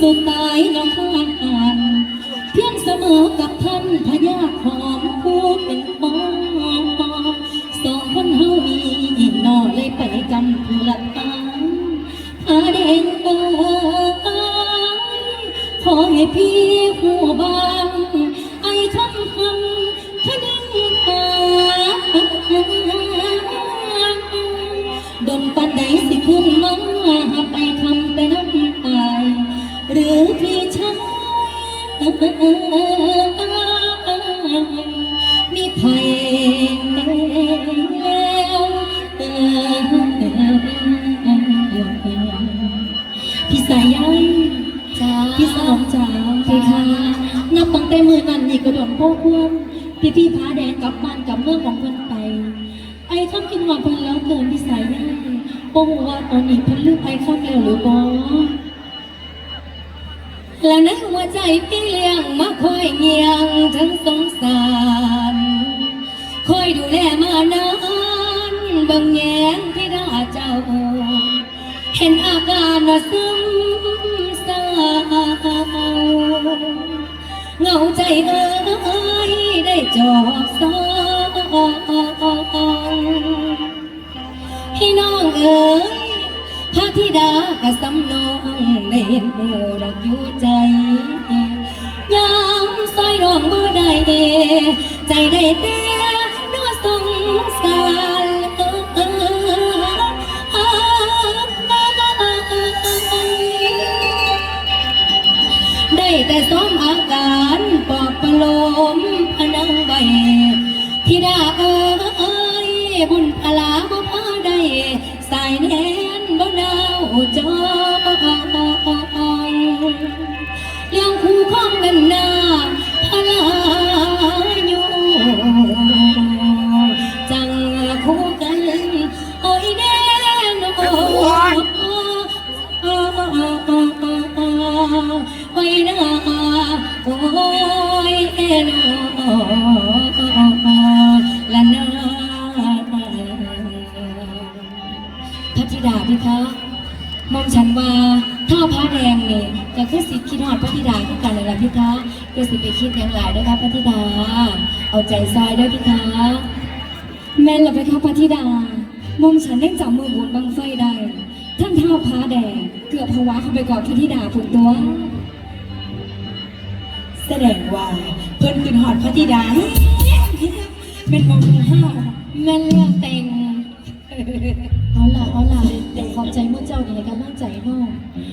สุดตายน้องข้างเพียงเสมอกับท่านพญาของผู้เป็นปองสองคนเฮามีนอเลยไปกำผู้ละตางอาเด่นเอ้ยขอให้พี่หัวบางไอ้คำคำ มีภัยแล้วพี่สายใยจ้าพี่สาวจ๋าพี่คะนับตั้งแต่มือนั้นนี่ก็โดนพวกควมพี่พี่พาแดงกลับบ้านกลับเมืองของเพิ่นไป ไอ้คำกินหวานเพิ่นแล้วเกินพี่สายได้บ่ฮู้ว่าตอนนี้เพิ่นลืมไอ้คำแล้วหรือบ่ และในหัวใจพี่เลี้ยงมาคอยเงียงทั้งสงสารคอยดูแลมานานบังแยงที่ราเจ้า เห็นอาการว่าซึมเศร้าเหงาใจเอ้ยได้จอบสอง ดากะสำนองได้เห็นเมื่อรักอยู่ใจ ยามซอยรองบ่ได้ใจได้แต่นอสงสารได้แต่ซ้อมอาการปอบประโลมพนังใบธิดาเอ้ยบุญพลาบ่พอได้สายแน่นบ่นา จอยเลี้ยงคู่ข้องกันหน้าพลาอยู่จังคู่กัน โอ้ยแน่นอนโอ้ยนะโอ้ยแน่นอน ระแดงนี่ก็คือสิคิดหอดพระธิดาคือกันเลยล่ะพี่คะคือสิไปคิดอย่างหลายนะคะพระธิดา เอาใจซอยด้วยพี่คะแม่นละไปครับพระธิดามอมฉันได้จับมือบุญบังไฟได้ ท่านเท้าพาแดงเกือบภาวะเข้าไปกอดพระธิดาผุนตัว แสดงว่าเพิ่นขึ้นหอดพระธิดาเป็นมองดูห้าแม่นเรื่องแต่ง ใจมุ่เจ้าดีในกำลังใจห้อง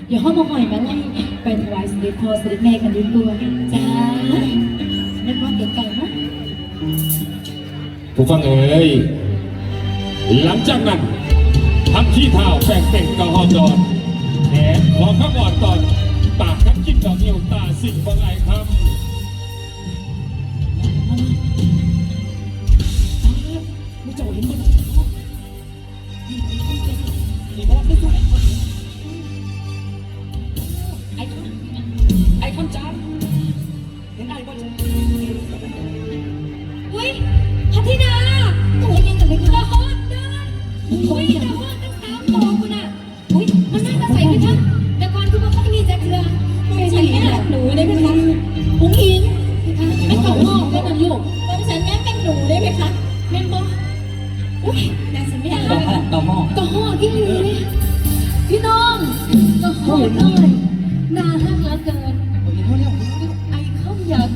เดี๋ยวห้องมาหอยมาไล่ไปถวายสเด็จพ่อสเด็จแม่กันดีกว่าจ้าเล่ว่าเก๋ไก่เนาะผู้ฟังเอ๋ยหลังจากนั้นทำขี้เท้าแฝงเป่งกระหอจอนแขนขอข้าวอ่อนตอน ปากครับกินดอกนิ้วตาสิ่งบางไอครับ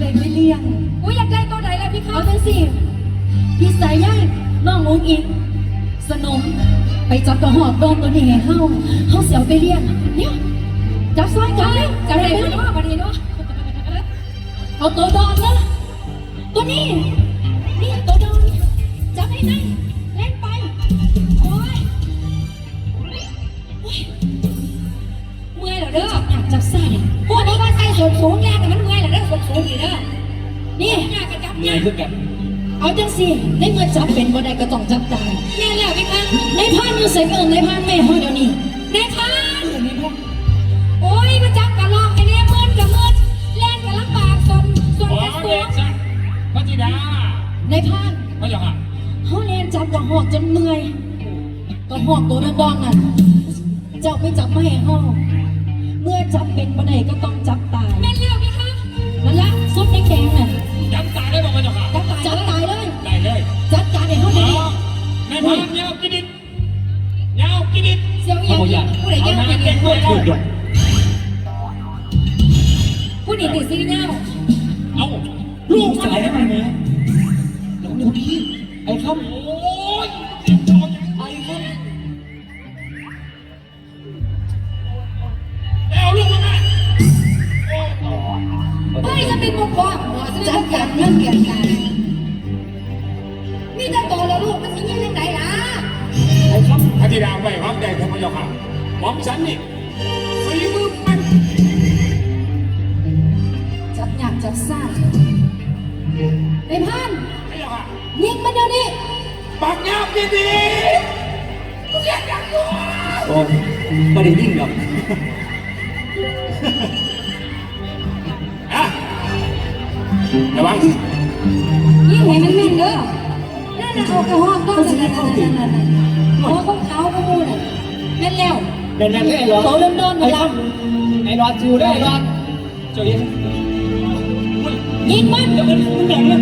ได้ไปเลี้ยงอุ้ยอยากได้ตัวไหนล่ะพี่คะเอาจังสิพี่สายใยน้องอุ้งอิงสนม ไปจับกระหอบดอนตัวนี้ให้เฮาเฮาเสียวไปเลี้ยงเนี่ยจับซ้ายจับเลยจัจะบได้เลยไหมเนาะว่าประเดี๋ยวเอาตัวดอนนะตัวนี้นี่ตัวดอนจับให้ได้ คือกเอาจังสิในเมื่อจับเป็นบ่ได้ก็ต้องจับตายแน่แล้วไหมคะในพานมือใส่เอินในพานแม่ห้อยเดี๋ยวนี้ในพานโอ้ยมาจับกะลอกไอ้เนี่ยเมื่อกับเมื่อนแล่นกับลำบากสนสนขอกับสนพระจิดาในพานพระเจ้าค่ะเขาเล่นจับกับหอกจนเมื่อยกับหอกตัวดองๆนั่นเจ้าไปจับไม่ห้องเมื่อจับเป็นบ่ได้ก็ต้องจับ ผู้ใดติดซีเงี้ยเอาลูกกสาสาววทำไมเนี่ยแล้วดูดิไอ้ครับโอ้ยเจ็บจอยังไงครับเอาลูกมาแม่เฮ้ยจะเป็นปกป้องจัดการเรื่องเกี่ยวกันมีแต่โตแล้วลูกมันสิเงี้ยยังไงล่ะไอ้ครับพระธิดาไว้พร้อมแดงพระเจ้าค่ะหมอมฉันนี่ ไอ้พันพระเจ้าค่ะยิงมันเดี๋ยวนี้ปากยาวกินดิบกูอยากอยากรู้โอ้ไม่ได้ยิ่งหรอกอะระวังยิงให้มันแม่นเด้อนั่นน่ะเอากระห้องต้องนั่นนั่นนั่นนั่นนั่นหัวของเขาก็มูน่ะแม่นแล้ว เดินนั่นเลยเหรอโตโดนๆไอ้มาคละรับไอ้รอดจูได้ไอ้รอดเจ้าเลี้ยง ยิงมันเดี๋ยวมันมันใหญ่เลย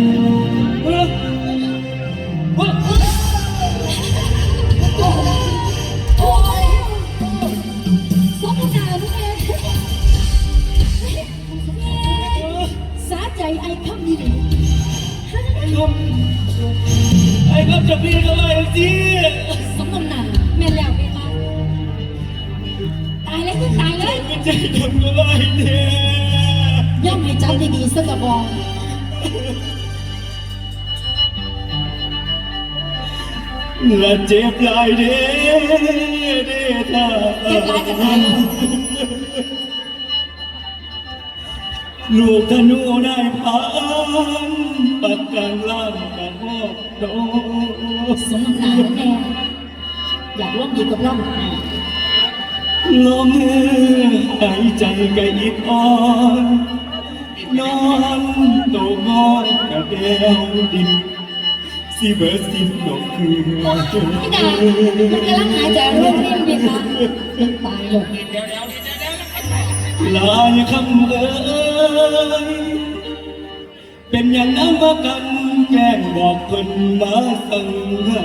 เออเฮ้ยโอ้ยสมนาพวกแกสาใจไอ้คำนี้ดิไอ้ครับไอ้ครับจะพี่ก็ไอ้สิสมนาแม่แล้วไหมคะตายแล้วคือตายเลยไมันใจทำก็ไอ้เนี่ย ละเจ็บหลายเด้เด้ท่าลูกธนูนายพานปักกลางล่างกะหอกโดสมนารแน่อยากร่วมดีกับร่องลมหายใจกะอิดอ่อนนอนโตงอนกะเดวดิน สิเบอร์สิบดอกคือพี่ดามันกำลังหายใจร่วมเรียนเบียดคะตายเลยเดี๋ยวเดี๋ยวเดี๋ยวเดี๋ยวลายคำเอ่ยเป็นอย่างนั้นมากันแกล้งบอกคนมาสั่งหา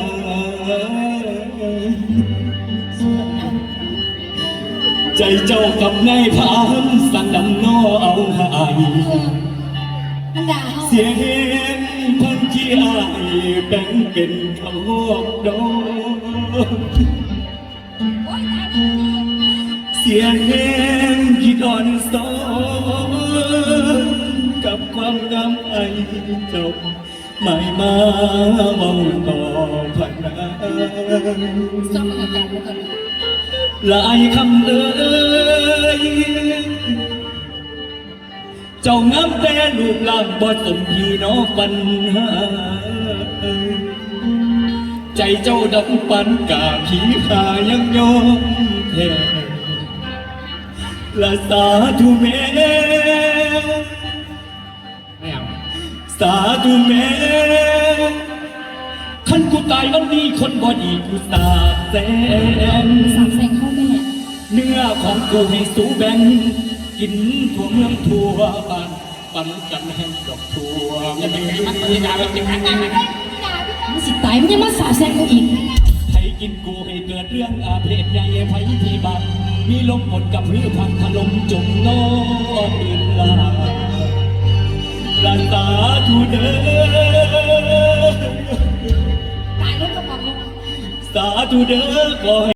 ใจเจ้ากับนายพรานสั่งดำนอเอาหายมันด่าเขาเสียเห็นพันที่อาย แบ่งเป็นเขาดอกเสียเห็นที่ดอนสอนกับความงามไอเจ้าหมายมาเมาต่อพันนาหลายคำเอ่ย เจ้างามแต่ลูกหลานบ่สมพี่น้องปัญหาใจเจ้าดำปันกาผีขายังยอมแท้ละสาธุแม่ไม่เอาสาธุแม่คันกูตายวันนี้คนบ่ดีกูสาบแสงสาแสงเข้าแม่เนื้อของกูให้สูแบ่ง กินทั่วเมืองทั่วบ้านปันกันแห่งดอกทั่วอย่าไปให้มันตีดาแบบนี้นะมันสิตายมันยังมาสาบแสงกูอีกให้กินกูให้เกิดเรื่องอาเพศใหญ่ไฟที่บ้านมีลมหมดกับพือพังถล่มจมนอนอื่นลาลาตาทูเด้อตายแล้วก็บอกสาธุเด้อขอให้